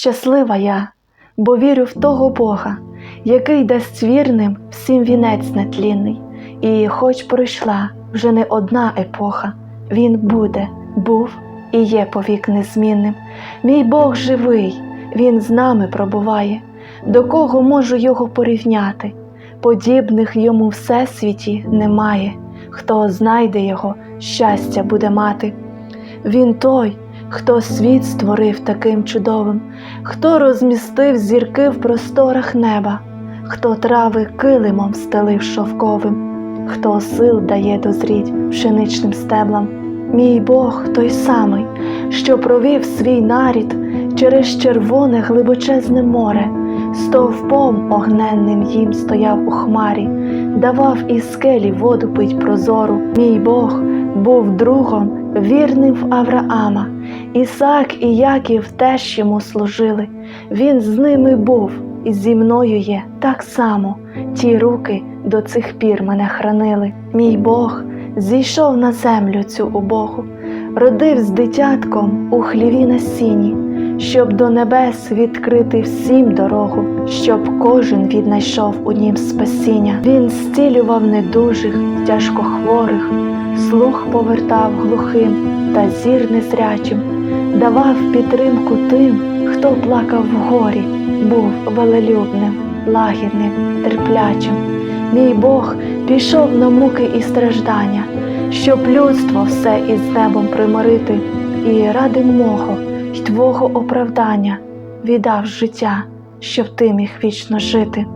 Щаслива я, бо вірю в того Бога, який дасть вірним всім вінець нетлінний. І хоч пройшла вже не одна епоха, він буде, був і є повік незмінним. Мій Бог живий, він з нами пробуває, до кого можу його порівняти? Подібних йому всесвіті немає, хто знайде його, щастя буде мати. Він той, хто світ створив таким чудовим, хто розмістив зірки в просторах неба, хто трави килимом стелив шовковим, хто сил дає дозріть пшеничним стеблам. Мій Бог той самий, що провів свій нарід через червоне глибочезне море, стовпом огненним їм стояв у хмарі, давав із скелі воду пить прозору. Мій Бог був другом вірним в Авраама. Ісаак і Яків теж йому служили. Він з ними був і зі мною є так само. Ті руки до цих пір мене хранили. Мій Бог зійшов на землю цю убогу, родив з дитятком у хліві на сіні, щоб до небес відкрити всім дорогу, щоб кожен віднайшов у нім спасіння. Він зцілював недужих, тяжкохворих, слух повертав глухим та зір незрячим, давав підтримку тим, хто плакав в горі, був велелюбним, лагідним, терплячим. Мій Бог пішов на муки і страждання, щоб людство все із небом примирити, і ради мого й твого оправдання віддав життя, щоб ти міг вічно жити.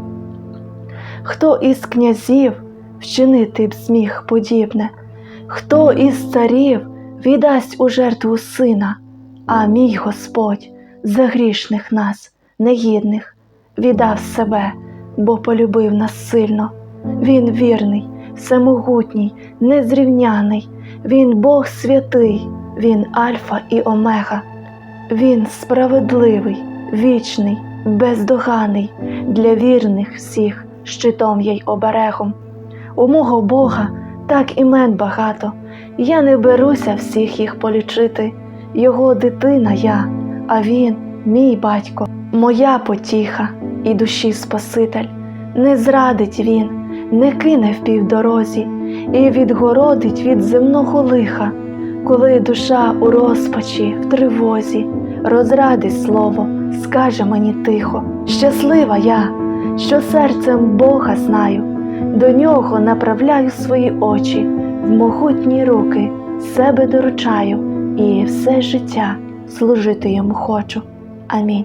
Хто із князів вчинити б зміг подібне, хто із царів віддасть у жертву сина, а мій Господь за грішних нас, негідних, віддав себе, бо полюбив нас сильно. Він вірний, всемогутній, незрівняний, Він Бог святий, Він Альфа і Омега, Він справедливий, вічний, бездоганий, для вірних всіх щитом й оберегом. У мого Бога так імен багато, я не беруся всіх їх полічити. Його дитина я, а він, мій батько, моя потіха і душі Спаситель. Не зрадить він, не кине в півдорозі і відгородить від земного лиха, коли душа у розпачі, в тривозі, розрадить слово, скаже мені тихо, щаслива я, що серцем Бога знаю, до нього направляю свої очі, в могутні руки себе доручаю і все життя служити йому хочу. Амінь.